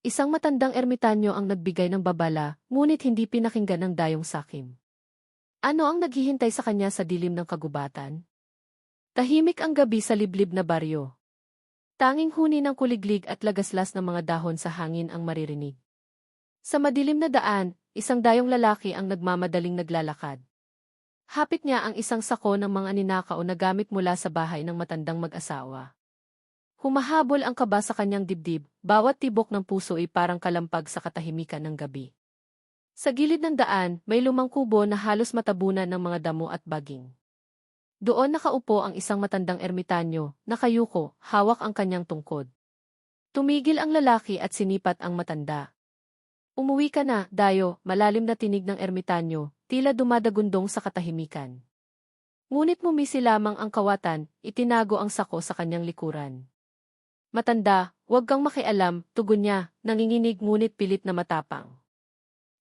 Isang matandang ermitanyo ang nagbigay ng babala, ngunit hindi pinakinggan ng dayong sakim. Ano ang naghihintay sa kanya sa dilim ng kagubatan? Tahimik ang gabi sa liblib na baryo. Tanging huni ng kuliglig at lagaslas ng mga dahon sa hangin ang maririnig. Sa madilim na daan, isang dayong lalaki ang nagmamadaling naglalakad. Hapit niya ang isang sako ng mga ninakaw na gamit mula sa bahay ng matandang mag-asawa. Humahabol ang kaba sa kanyang dibdib, bawat tibok ng puso ay parang kalampag sa katahimikan ng gabi. Sa gilid ng daan, may lumang kubo na halos matabunan ng mga damo at baging. Doon nakaupo ang isang matandang ermitanyo, nakayuko, hawak ang kanyang tungkod. Tumigil ang lalaki at sinipat ang matanda. Umuwi ka na, Dayo, malalim na tinig ng ermitanyo, tila dumadagundong sa katahimikan. Ngunit mumisi lamang ang kawatan, itinago ang sako sa kanyang likuran. Matanda, huwag kang makialam, tugon niya, nanginginig ngunit pilit na matapang.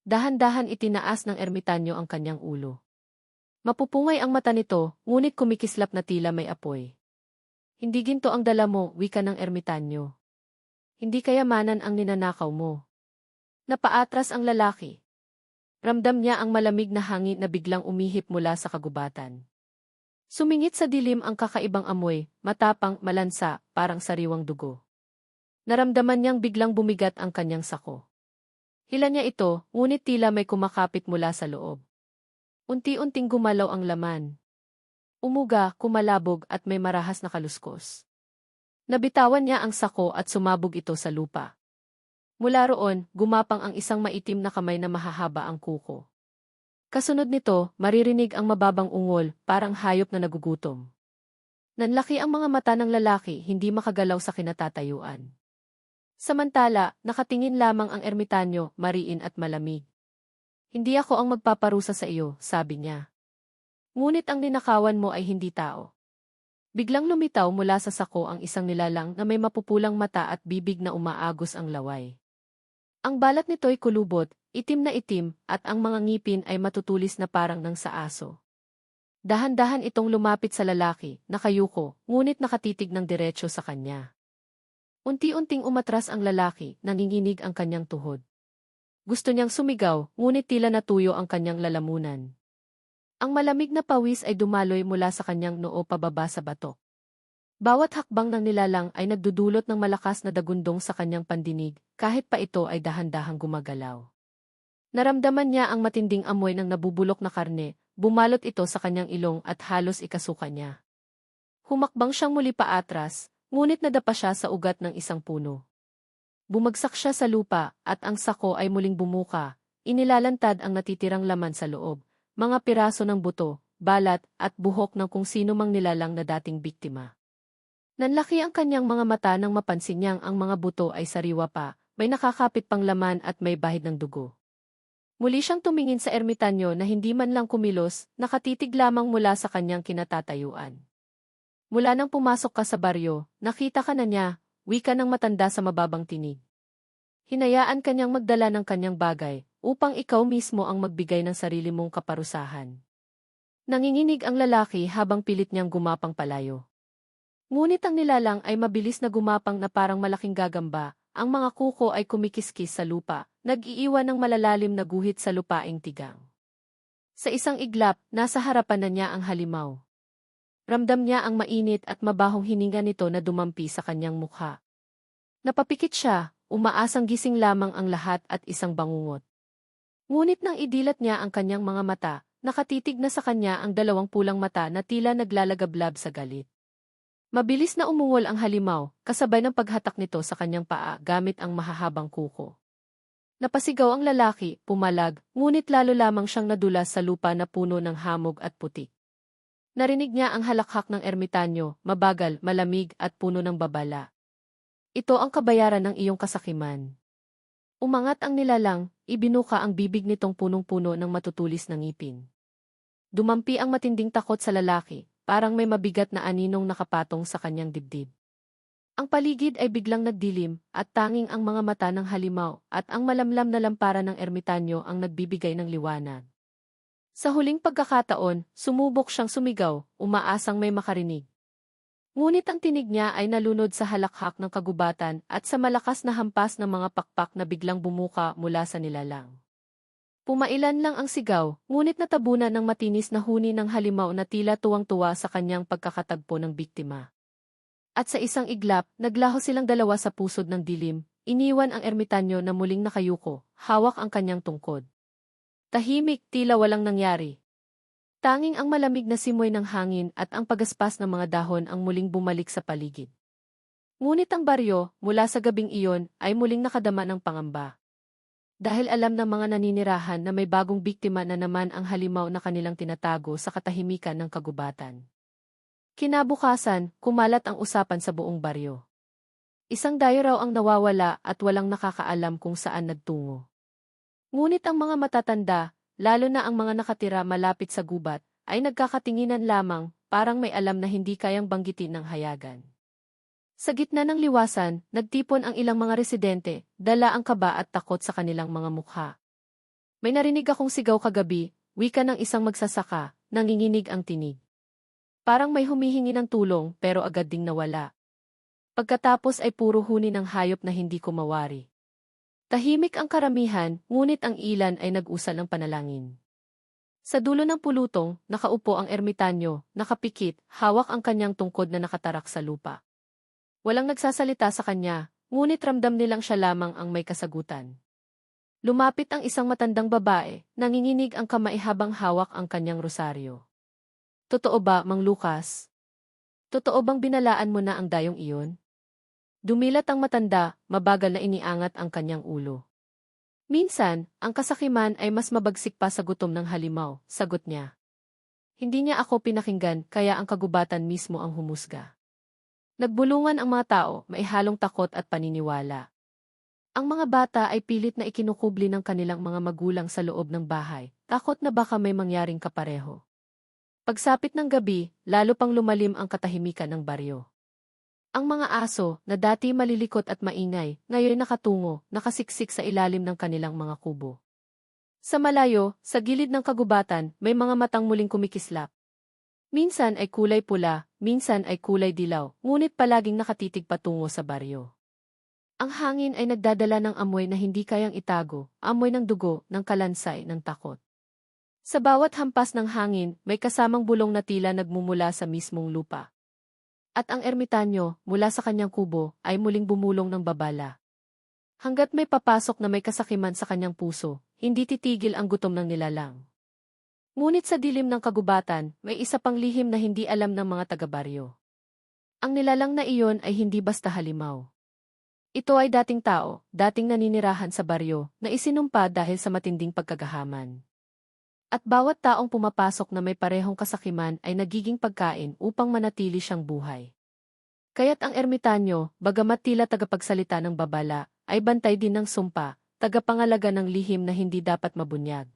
Dahan-dahan itinaas ng ermitanyo ang kanyang ulo. Mapupungay ang mata nito, ngunit kumikislap na tila may apoy. Hindi ginto ang dala mo, wika ng ermitanyo. Hindi kayamanan ang ninanakaw mo. Napaatras ang lalaki. Ramdam niya ang malamig na hangin na biglang umihip mula sa kagubatan. Sumingit sa dilim ang kakaibang amoy, matapang, malansa, parang sariwang dugo. Naramdaman niyang biglang bumigat ang kanyang sako. Hila niya ito, ngunit tila may kumakapit mula sa loob. Unti-unting gumalaw ang laman. Umuga, kumalabog at may marahas na kaluskos. Nabitawan niya ang sako at sumabog ito sa lupa. Mula roon, gumapang ang isang maitim na kamay na mahahaba ang kuko. Kasunod nito, maririnig ang mababang ungol, parang hayop na nagugutom. Nanlaki ang mga mata ng lalaki, hindi makagalaw sa kinatatayuan. Samantala, nakatingin lamang ang ermitanyo, mariin at malamig. Hindi ako ang magpaparusa sa iyo, sabi niya. Ngunit ang ninakawan mo ay hindi tao. Biglang lumitaw mula sa sako ang isang nilalang na may mapupulang mata at bibig na umaagos ang laway. Ang balat nito'y kulubot, Itim na itim, at ang mga ngipin ay matutulis na parang ng sa aso. Dahan-dahan itong lumapit sa lalaki, nakayuko, ngunit nakatitig ng diretsyo sa kanya. Unti-unting umatras ang lalaki, nanginginig ang kanyang tuhod. Gusto niyang sumigaw, ngunit tila natuyo ang kanyang lalamunan. Ang malamig na pawis ay dumaloy mula sa kanyang noo pababa sa batok. Bawat hakbang ng nilalang ay nagdudulot ng malakas na dagundong sa kanyang pandinig, kahit pa ito ay dahan-dahang gumagalaw. Naramdaman niya ang matinding amoy ng nabubulok na karne, bumalot ito sa kanyang ilong at halos ikasuka niya. Humakbang siyang muli paatras, ngunit nadapa siya sa ugat ng isang puno. Bumagsak siya sa lupa at ang sako ay muling bumuka, inilalantad ang natitirang laman sa loob, mga piraso ng buto, balat at buhok ng kung sino mang nilalang na dating biktima. Nanlaki ang kanyang mga mata nang mapansin niyang ang mga buto ay sariwa pa, may nakakapit pang laman at may bahid ng dugo. Muli siyang tumingin sa ermitanyo na hindi man lang kumilos, nakatitig lamang mula sa kanyang kinatatayuan. Mula nang pumasok ka sa baryo, nakita ka na niya, wika ng matanda sa mababang tinig. Hinayaan kanyang magdala ng kanyang bagay, upang ikaw mismo ang magbigay ng sarili mong kaparusahan. Nanginginig ang lalaki habang pilit niyang gumapang palayo. Ngunit ang nilalang ay mabilis na gumapang na parang malaking gagamba, ang mga kuko ay kumikiskis sa lupa, nag-iiwan ng malalalim na guhit sa lupaing tigang. Sa isang iglap, nasa harapan na niya ang halimaw. Ramdam niya ang mainit at mabahong hininga nito na dumampi sa kanyang mukha. Napapikit siya, umaasang gising lamang ang lahat at isang bangungot. Ngunit nang idilat niya ang kanyang mga mata, nakatitig na sa kanya ang dalawang pulang mata na tila naglalagablab sa galit. Mabilis na umungol ang halimaw, kasabay ng paghatak nito sa kanyang paa gamit ang mahahabang kuko. Napasigaw ang lalaki, pumalag, ngunit lalo lamang siyang nadulas sa lupa na puno ng hamog at putik. Narinig niya ang halakhak ng ermitanyo, mabagal, malamig at puno ng babala. Ito ang kabayaran ng iyong kasakiman. Umangat ang nilalang, ibinuka ang bibig nitong punong-puno ng matutulis ng ngipin. Dumampi ang matinding takot sa lalaki, parang may mabigat na aninong nakapatong sa kanyang dibdib. Ang paligid ay biglang nagdilim, at tanging ang mga mata ng halimaw at ang malamlam na lamparan ng ermitanyo ang nagbibigay ng liwanag. Sa huling pagkakataon, sumubok siyang sumigaw, umaasang may makarinig. Ngunit ang tinig niya ay nalunod sa halakhak ng kagubatan at sa malakas na hampas ng mga pakpak na biglang bumuka mula sa nilalang. Pumailan lang ang sigaw, ngunit natabunan ng matinis na huni ng halimaw na tila tuwang-tuwa sa kanyang pagkakatagpo ng biktima. At sa isang iglap, naglaho silang dalawa sa pusod ng dilim, iniwan ang ermitanyo na muling nakayuko, hawak ang kanyang tungkod. Tahimik, tila walang nangyari. Tanging ang malamig na simoy ng hangin at ang pagaspas ng mga dahon ang muling bumalik sa paligid. Ngunit ang baryo, mula sa gabing iyon, ay muling nakadama ng pangamba dahil alam ng mga naninirahan na may bagong biktima na naman ang halimaw na kanilang tinatago sa katahimikan ng kagubatan. Kinabukasan, kumalat ang usapan sa buong baryo. Isang dayo raw ang nawawala at walang nakakaalam kung saan nagtungo. Ngunit ang mga matatanda, lalo na ang mga nakatira malapit sa gubat, ay nagkakatinginan lamang, parang may alam na hindi kayang banggitin ng hayagan. Sa gitna ng liwasan, nagtipon ang ilang mga residente, dala ang kaba at takot sa kanilang mga mukha. May narinig akong sigaw kagabi, wika ng isang magsasaka, nanginginig ang tinig. Parang may humihingi ng tulong pero agad ding nawala. Pagkatapos ay puro huni ng hayop na hindi kumawari. Tahimik ang karamihan, ngunit ang ilan ay nag-usal ng panalangin. Sa dulo ng pulutong, nakaupo ang ermitanyo, nakapikit, hawak ang kanyang tungkod na nakatarak sa lupa. Walang nagsasalita sa kanya, ngunit ramdam nilang siya lamang ang may kasagutan. Lumapit ang isang matandang babae, nanginginig ang kamay habang hawak ang kanyang rosaryo. Totoo ba, Mang Lucas? Totoo bang binalaan mo na ang dayong iyon? Dumilat ang matanda, mabagal na iniangat ang kanyang ulo. Minsan, ang kasakiman ay mas mabagsik pa sa gutom ng halimaw, sagot niya. Hindi niya ako pinakinggan kaya ang kagubatan mismo ang humusga. Nagbulungan ang mga tao, maihalong takot at paniniwala. Ang mga bata ay pilit na ikinukubli ng kanilang mga magulang sa loob ng bahay, takot na baka may mangyaring kapareho. Pagsapit ng gabi, lalo pang lumalim ang katahimikan ng baryo. Ang mga aso, na dati malilikot at maingay, ngayon nakatungo, nakasiksik sa ilalim ng kanilang mga kubo. Sa malayo, sa gilid ng kagubatan, may mga matang muling kumikislap. Minsan ay kulay pula, minsan ay kulay dilaw, ngunit palaging nakatitig patungo sa baryo. Ang hangin ay nagdadala ng amoy na hindi kayang itago, amoy ng dugo, ng kalansay, ng takot. Sa bawat hampas ng hangin, may kasamang bulong na tila nagmumula sa mismong lupa. At ang ermitanyo, mula sa kanyang kubo, ay muling bumulong ng babala. Hanggat may papasok na may kasakiman sa kanyang puso, hindi titigil ang gutom ng nilalang. Ngunit sa dilim ng kagubatan, may isa pang lihim na hindi alam ng mga taga-baryo. Ang nilalang na iyon ay hindi basta halimaw. Ito ay dating tao, dating naninirahan sa baryo, na isinumpa dahil sa matinding pagkagahaman. At bawat taong pumapasok na may parehong kasakiman ay nagiging pagkain upang manatili siyang buhay. Kaya't ang ermitanyo, bagamat tila tagapagsalita ng babala, ay bantay din ng sumpa, tagapangalaga ng lihim na hindi dapat mabunyag.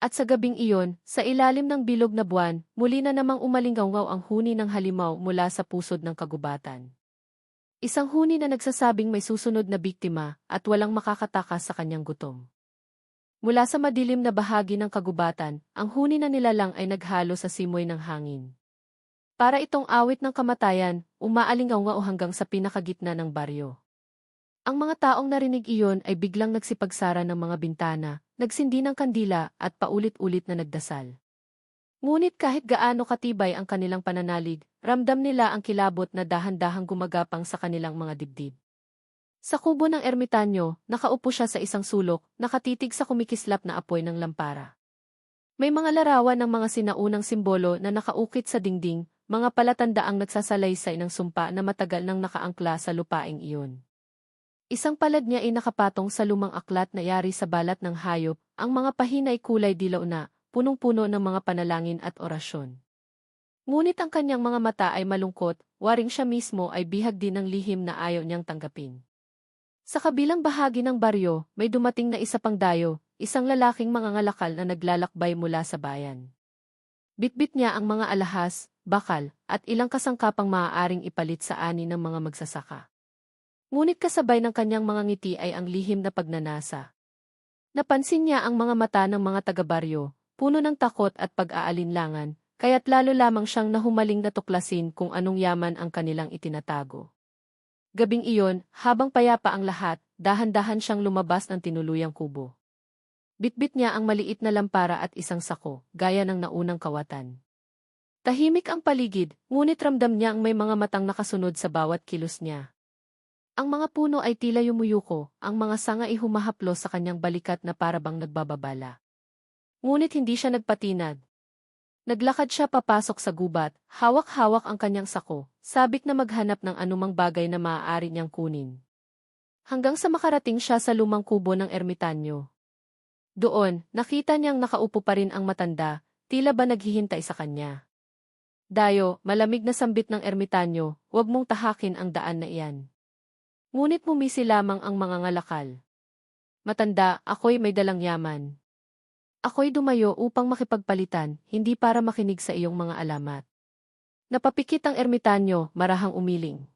At sa gabing iyon, sa ilalim ng bilog na buwan, muli na namang umalingaw ang huni ng halimaw mula sa pusod ng kagubatan. Isang huni na nagsasabing may susunod na biktima at walang makakatakas sa kanyang gutom. Mula sa madilim na bahagi ng kagubatan, ang huni na nilalang ay naghalo sa simoy ng hangin. Para itong awit ng kamatayan, umaalingaw hanggang sa pinakagitna ng baryo. Ang mga taong narinig iyon ay biglang nagsipagsara ng mga bintana, nagsindi ng kandila at paulit-ulit na nagdasal. Ngunit kahit gaano katibay ang kanilang pananalig, ramdam nila ang kilabot na dahan-dahang gumagapang sa kanilang mga dibdib. Sa kubo ng ermitanyo, nakaupo siya sa isang sulok, nakatitig sa kumikislap na apoy ng lampara. May mga larawan ng mga sinaunang simbolo na nakaukit sa dingding, mga palatandaang nagsasalaysay ng sumpa na matagal nang nakaangkla sa lupaing iyon. Isang palad niya ay nakapatong sa lumang aklat na yari sa balat ng hayop, ang mga pahina ay kulay dilaw na, punong-puno ng mga panalangin at orasyon. Ngunit ang kanyang mga mata ay malungkot, waring siya mismo ay bihag din ng lihim na ayaw niyang tanggapin. Sa kabilang bahagi ng baryo, may dumating na isa pang dayo, isang lalaking mangangalakal na naglalakbay mula sa bayan. Bitbit niya ang mga alahas, bakal, at ilang kasangkapang maaaring ipalit sa ani ng mga magsasaka. Ngunit kasabay ng kanyang mga ngiti ay ang lihim na pagnanasa. Napansin niya ang mga mata ng mga taga-baryo, puno ng takot at pag-aalinlangan, kaya't lalo lamang siyang nahumaling natuklasin kung anong yaman ang kanilang itinatago. Gabing iyon, habang payapa ang lahat, dahan-dahan siyang lumabas ng tinuluyang kubo. Bitbit niya ang maliit na lampara at isang sako, gaya ng naunang kawatan. Tahimik ang paligid, ngunit ramdam niya ang may mga matang nakasunod sa bawat kilos niya. Ang mga puno ay tila yumuyuko, ang mga sanga ay humahaplo sa kanyang balikat na parabang nagbababala. Ngunit hindi siya nagpatinad. Naglakad siya papasok sa gubat, hawak-hawak ang kanyang sako, sabik na maghanap ng anumang bagay na maaari niyang kunin. Hanggang sa makarating siya sa lumang kubo ng ermitanyo. Doon, nakita niyang nakaupo pa rin ang matanda, tila ba naghihintay sa kanya. Dayo, malamig na sambit ng ermitanyo, huwag mong tahakin ang daan na iyan. Ngunit mumisi lamang ang mga ngalakal. Matanda, ako'y may dalang yaman. Ako'y dumayo upang makipagpalitan, hindi para makinig sa iyong mga alamat. Napapikit ang ermitanyo, marahang umiling.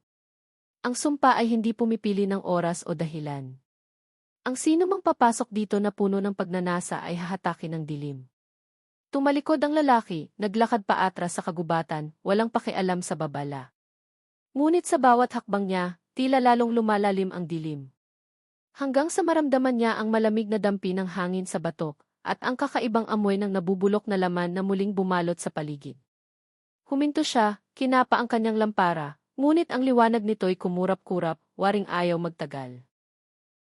Ang sumpa ay hindi pumipili ng oras o dahilan. Ang sino mang papasok dito na puno ng pagnanasa ay hahatakin ng dilim. Tumalikod ang lalaki, naglakad pa atras sa kagubatan, walang pakialam sa babala. Ngunit sa bawat hakbang niya, tila lalong lumalalim ang dilim. Hanggang sa maramdaman niya ang malamig na dampi ng hangin sa batok, at ang kakaibang amoy ng nabubulok na laman na muling bumalot sa paligid. Huminto siya, kinapa ang kanyang lampara, ngunit ang liwanag nito'y kumurap-kurap, waring ayaw magtagal.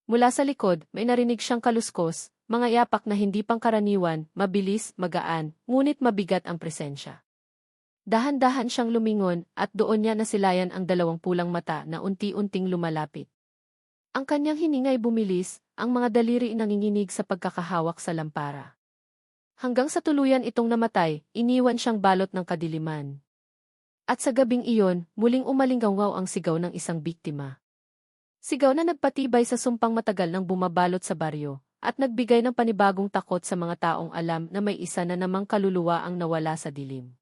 Mula sa likod, may narinig siyang kaluskos, mga yapak na hindi pangkaraniwan, mabilis, magaan, ngunit mabigat ang presensya. Dahan-dahan siyang lumingon at doon niya nasilayan ang dalawang pulang mata na unti-unting lumalapit. Ang kanyang hiningay bumilis, ang mga daliri nanginginig sa pagkakahawak sa lampara. Hanggang sa tuluyan itong namatay, iniwan siyang balot ng kadiliman. At sa gabing iyon, muling umalinggaw ang sigaw ng isang biktima. Sigaw na nagpatibay sa sumpang matagal ng bumabalot sa baryo, at nagbigay ng panibagong takot sa mga taong alam na may isa na namang kaluluwa ang nawala sa dilim.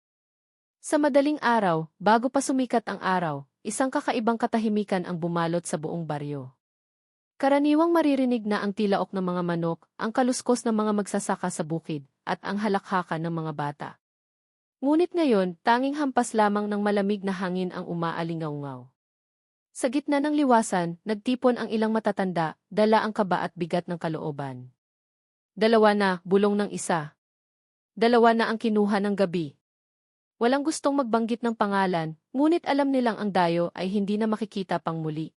Sa madaling araw, bago pa sumikat ang araw, isang kakaibang katahimikan ang bumalot sa buong baryo. Karaniwang maririnig na ang tilaok ng mga manok, ang kaluskos ng mga magsasaka sa bukid, at ang halakhakan ng mga bata. Ngunit ngayon, tanging hampas lamang ng malamig na hangin ang umaalingaw-ngaw. Sa gitna ng liwasan, nagtipon ang ilang matatanda, dala ang kaba at bigat ng kalooban. Dalawa na, bulong ng isa. Dalawa na ang kinuha ng gabi. Walang gustong magbanggit ng pangalan, ngunit alam nilang ang dayo ay hindi na makikita pang muli.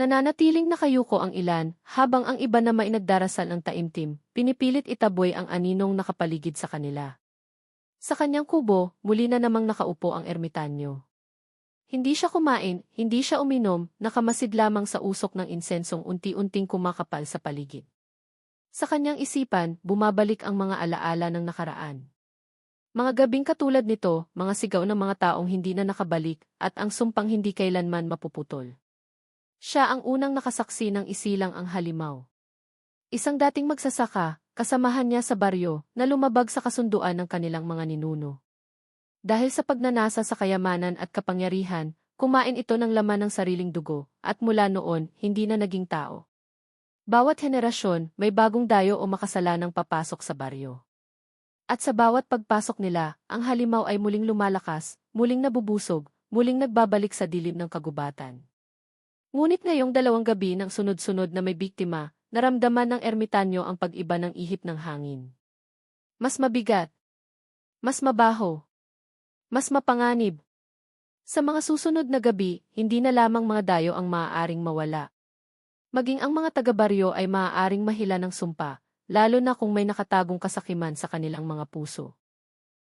Nananatiling nakayuko ang ilan, habang ang iba na mainagdarasal ng taimtim, pinipilit itaboy ang aninong nakapaligid sa kanila. Sa kanyang kubo, muli na namang nakaupo ang ermitanyo. Hindi siya kumain, hindi siya uminom, nakamasid lamang sa usok ng insensong unti-unting kumakapal sa paligid. Sa kanyang isipan, bumabalik ang mga alaala ng nakaraan. Mga gabing katulad nito, mga sigaw ng mga taong hindi na nakabalik, at ang sumpang hindi kailanman mapuputol. Siya ang unang nakasaksi ng isilang ang halimaw. Isang dating magsasaka, kasamahan niya sa baryo, na lumabag sa kasunduan ng kanilang mga ninuno. Dahil sa pagnanasa sa kayamanan at kapangyarihan, kumain ito ng laman ng sariling dugo, at mula noon, hindi na naging tao. Bawat henerasyon, may bagong dayo o makasalanang papasok sa baryo. At sa bawat pagpasok nila, ang halimaw ay muling lumalakas, muling nabubusog, muling nagbabalik sa dilim ng kagubatan. Ngunit ngayong dalawang gabi ng sunod-sunod na may biktima, naramdaman ng ermitanyo ang pag-iba ng ihip ng hangin. Mas mabigat. Mas mabaho mas mapanganib. Sa mga susunod na gabi, hindi na lamang mga dayo ang maaaring mawala. Maging ang mga taga-baryo ay maaaring mahila ng sumpa, lalo na kung may nakatagong kasakiman sa kanilang mga puso.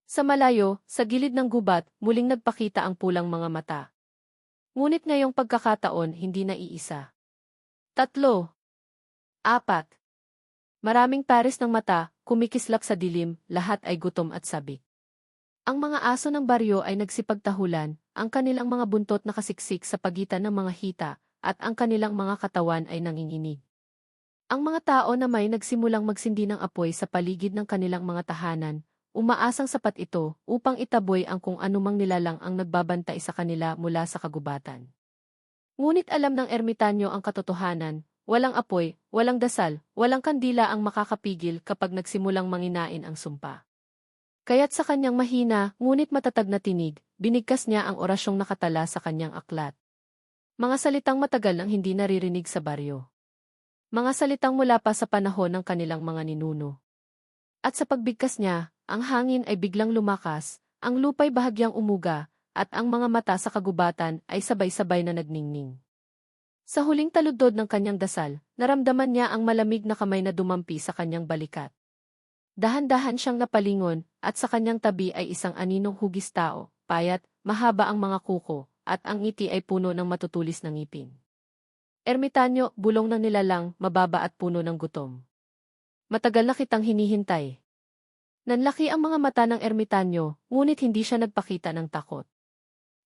Sa malayo, sa gilid ng gubat, muling nagpakita ang pulang mga mata. Ngunit ngayong pagkakataon, hindi na iisa. Tatlo. Apat. Maraming pares ng mata, kumikislap sa dilim, lahat ay gutom at sabik. Ang mga aso ng baryo ay nagsipagtahulan, ang kanilang mga buntot nakasiksik sa pagitan ng mga hita, at ang kanilang mga katawan ay nanginginig. Ang mga tao na may nagsimulang magsindi ng apoy sa paligid ng kanilang mga tahanan, umaasang sapat ito upang itaboy ang kung anumang nilalang ang nagbabantay sa kanila mula sa kagubatan. Ngunit alam ng ermitanyo ang katotohanan, walang apoy, walang dasal, walang kandila ang makakapigil kapag nagsimulang manginain ang sumpa. Kaya't sa kanyang mahina, ngunit matatag na tinig, binigkas niya ang orasyong nakatala sa kanyang aklat. Mga salitang matagal nang hindi naririnig sa baryo. Mga salitang mula pa sa panahon ng kanilang mga ninuno. At sa pagbigkas niya, ang hangin ay biglang lumakas, ang lupay bahagyang umuga, at ang mga mata sa kagubatan ay sabay-sabay na nagningning. Sa huling taludod ng kanyang dasal, naramdaman niya ang malamig na kamay na dumampi sa kanyang balikat. Dahan-dahan siyang napalingon, at sa kanyang tabi ay isang aninong hugis tao, payat, mahaba ang mga kuko, at ang ngiti ay puno ng matutulis na ngipin. Ermitanyo, bulong ng nilalang, mababa at puno ng gutom. Matagal na kitang hinihintay. Nanlaki ang mga mata ng ermitanyo, ngunit hindi siya nagpakita ng takot.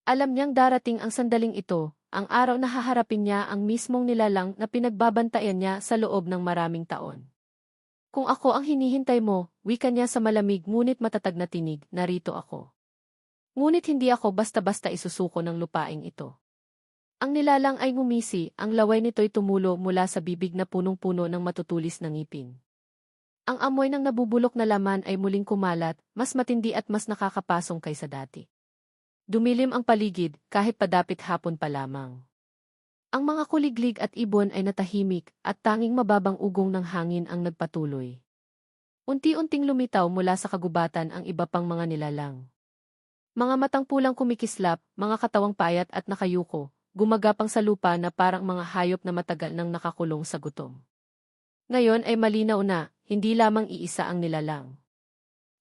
Alam niyang darating ang sandaling ito, ang araw na haharapin niya ang mismong nilalang na pinagbabantayan niya sa loob ng maraming taon. Kung ako ang hinihintay mo, wika niya sa malamig ngunit matatag na tinig, narito ako. Ngunit hindi ako basta-basta isusuko ng lupaing ito. Ang nilalang ay ngumisi, ang laway nito'y tumulo mula sa bibig na punong-puno ng matutulis na ngipin. Ang amoy ng nabubulok na laman ay muling kumalat, mas matindi at mas nakakapasong kaysa dati. Dumilim ang paligid, kahit padapit hapon pa lamang. Ang mga kuliglig at ibon ay natahimik at tanging mababang ugong ng hangin ang nagpatuloy. Unti-unting lumitaw mula sa kagubatan ang iba pang mga nilalang. Mga matang pulang kumikislap, mga katawang payat at nakayuko, gumagapang sa lupa na parang mga hayop na matagal nang nakakulong sa gutom. Ngayon ay malinaw na, hindi lamang iisa ang nilalang.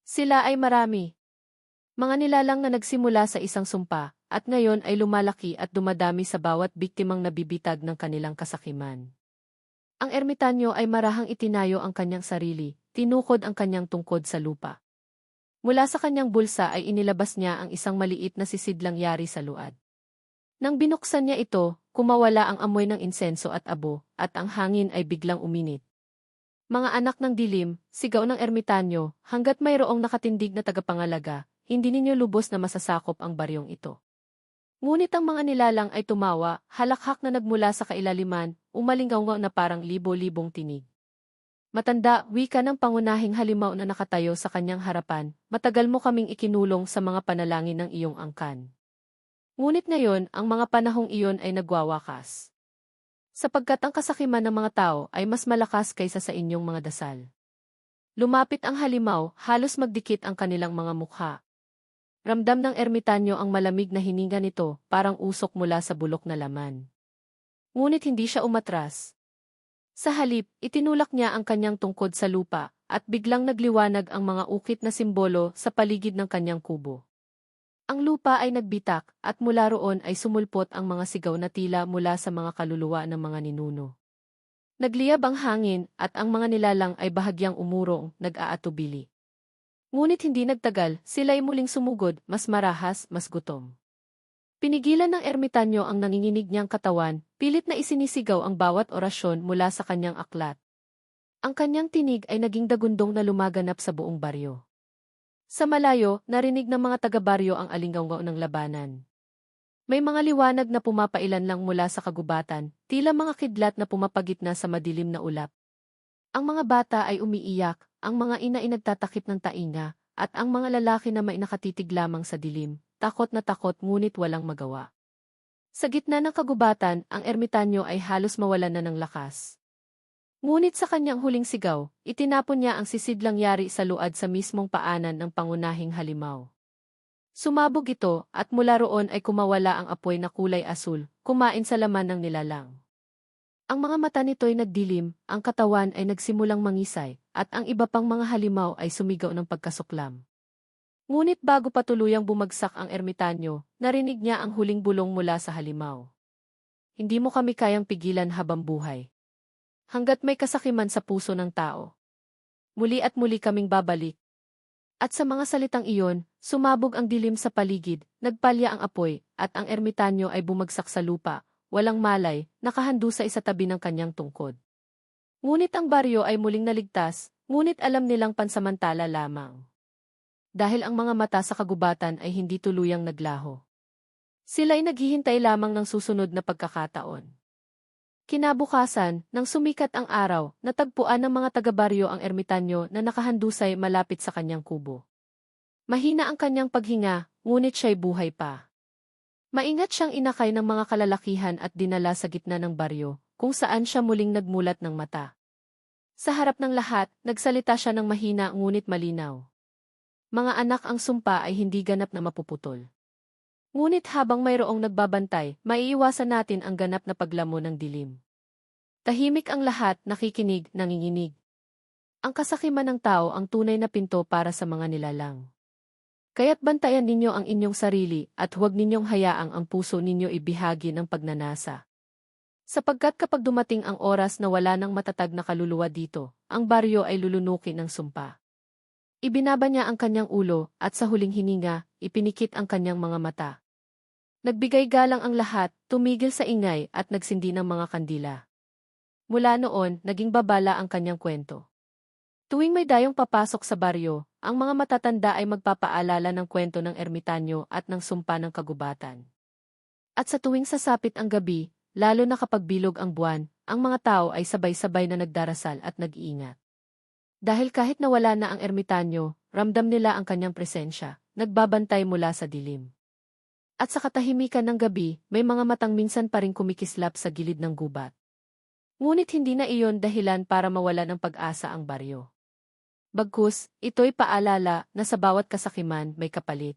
Sila ay marami. Mga nilalang na nagsimula sa isang sumpa, at ngayon ay lumalaki at dumadami sa bawat biktimang nabibitag ng kanilang kasakiman. Ang ermitanyo ay marahang itinayo ang kanyang sarili, tinukod ang kanyang tungkod sa lupa. Mula sa kanyang bulsa ay inilabas niya ang isang maliit na sisidlang yari sa luad. Nang binuksan niya ito, kumawala ang amoy ng insenso at abo, at ang hangin ay biglang uminit. Mga anak ng dilim, sigaw ng ermitanyo, hanggat mayroong nakatindig na tagapangalaga, hindi ninyo lubos na masasakop ang baryong ito. Ngunit ang mga nilalang ay tumawa, halakhak na nagmula sa kailaliman, umalingaw na parang libo-libong tinig. Matanda, wika ng pangunahing halimaw na nakatayo sa kanyang harapan, matagal mo kaming ikinulong sa mga panalangin ng iyong angkan. Ngunit ngayon, ang mga panahong iyon ay nagwawakas. Sapagkat ang kasakiman ng mga tao ay mas malakas kaysa sa inyong mga dasal. Lumapit ang halimaw, halos magdikit ang kanilang mga mukha, Ramdam ng ermitanyo ang malamig na hininga nito, parang usok mula sa bulok na laman. Ngunit hindi siya umatras. Sa halip, itinulak niya ang kanyang tungkod sa lupa, at biglang nagliwanag ang mga ukit na simbolo sa paligid ng kanyang kubo. Ang lupa ay nagbitak, at mula roon ay sumulpot ang mga sigaw na tila mula sa mga kaluluwa ng mga ninuno. Nagliyab ang hangin, at ang mga nilalang ay bahagyang umurong, nag-aatubili. Ngunit hindi nagtagal, sila ay muling sumugod, mas marahas, mas gutom. Pinigilan ng ermitanyo ang nanginginig niyang katawan, pilit na isinisigaw ang bawat orasyon mula sa kanyang aklat. Ang kanyang tinig ay naging dagundong na lumaganap sa buong baryo. Sa malayo, narinig ng mga taga-baryo ang alinggaw ng labanan. May mga liwanag na pumapailan lang mula sa kagubatan, tila mga kidlat na pumapagitna sa madilim na ulap. Ang mga bata ay umiiyak, ang mga ina ay nagtatakip ng tainga, at ang mga lalaki na may nakatitig lamang sa dilim, takot na takot ngunit walang magawa. Sa gitna ng kagubatan, ang ermitanyo ay halos mawalan na ng lakas. Ngunit sa kanyang huling sigaw, itinapon niya ang sisidlang yari sa luad sa mismong paanan ng pangunahing halimaw. Sumabog ito, at mula roon ay kumawala ang apoy na kulay asul, kumain sa laman ng nilalang. Ang mga mata nito'y nagdilim, ang katawan ay nagsimulang mangisay, at ang iba pang mga halimaw ay sumigaw ng pagkasuklam. Ngunit bago pa tuluyang bumagsak ang ermitanyo, narinig niya ang huling bulong mula sa halimaw. Hindi mo kami kayang pigilan habang buhay. Hanggat may kasakiman sa puso ng tao. Muli at muli kaming babalik. At sa mga salitang iyon, sumabog ang dilim sa paligid, nagpalya ang apoy, at ang ermitanyo ay bumagsak sa lupa, walang malay, nakahando sa isatabi ng kanyang tungkod. Ngunit ang baryo ay muling naligtas, ngunit alam nilang pansamantala lamang. Dahil ang mga mata sa kagubatan ay hindi tuluyang naglaho. Sila ay naghihintay lamang ng susunod na pagkakataon. Kinabukasan, nang sumikat ang araw, natagpuan ng mga taga-baryo ang ermitanyo na nakahandusay malapit sa kanyang kubo. Mahina ang kanyang paghinga, ngunit siya'y buhay pa. Maingat siyang inakay ng mga kalalakihan at dinala sa gitna ng baryo, kung saan siya muling nagmulat ng mata. Sa harap ng lahat, nagsalita siya ng mahina ngunit malinaw. Mga anak ang sumpa ay hindi ganap na mapuputol. Ngunit habang mayroong nagbabantay, maiiwasan natin ang ganap na paglamo ng dilim. Tahimik ang lahat, nakikinig, nanginginig. Ang kasakiman ng tao ang tunay na pinto para sa mga nilalang. Kaya't bantayan ninyo ang inyong sarili at huwag ninyong hayaang ang puso ninyo ibihagi ng pagnanasa. Sapagkat kapag dumating ang oras na wala ng matatag na kaluluwa dito, ang baryo ay lulunukin ng sumpa. Ibinaba niya ang kanyang ulo at sa huling hininga, ipinikit ang kanyang mga mata. Nagbigay galang ang lahat, tumigil sa ingay at nagsindi ng mga kandila. Mula noon, naging babala ang kanyang kwento. Tuwing may dayong papasok sa baryo, ang mga matatanda ay magpapaalala ng kwento ng ermitanyo at ng sumpa ng kagubatan. At sa tuwing sasapit ang gabi, lalo na kapag bilog ang buwan, ang mga tao ay sabay-sabay na nagdarasal at nag-iingat. Dahil kahit nawala na ang ermitanyo, ramdam nila ang kanyang presensya, nagbabantay mula sa dilim. At sa katahimikan ng gabi, may mga matang minsan pa rin kumikislap sa gilid ng gubat. Ngunit hindi na iyon dahilan para mawala ng pag-asa ang baryo. Bagkus, ito'y paalala na sa bawat kasakiman may kapalit.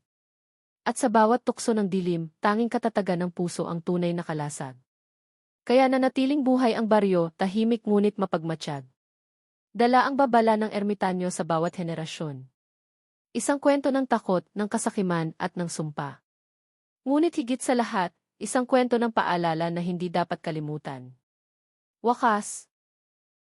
At sa bawat tukso ng dilim, tanging katatagan ng puso ang tunay na kalasag. Kaya nanatiling buhay ang baryo, tahimik ngunit mapagmatsyag. Dala ang babala ng ermitanyo sa bawat henerasyon. Isang kwento ng takot, ng kasakiman at ng sumpa. Ngunit higit sa lahat, isang kwento ng paalala na hindi dapat kalimutan. Wakas,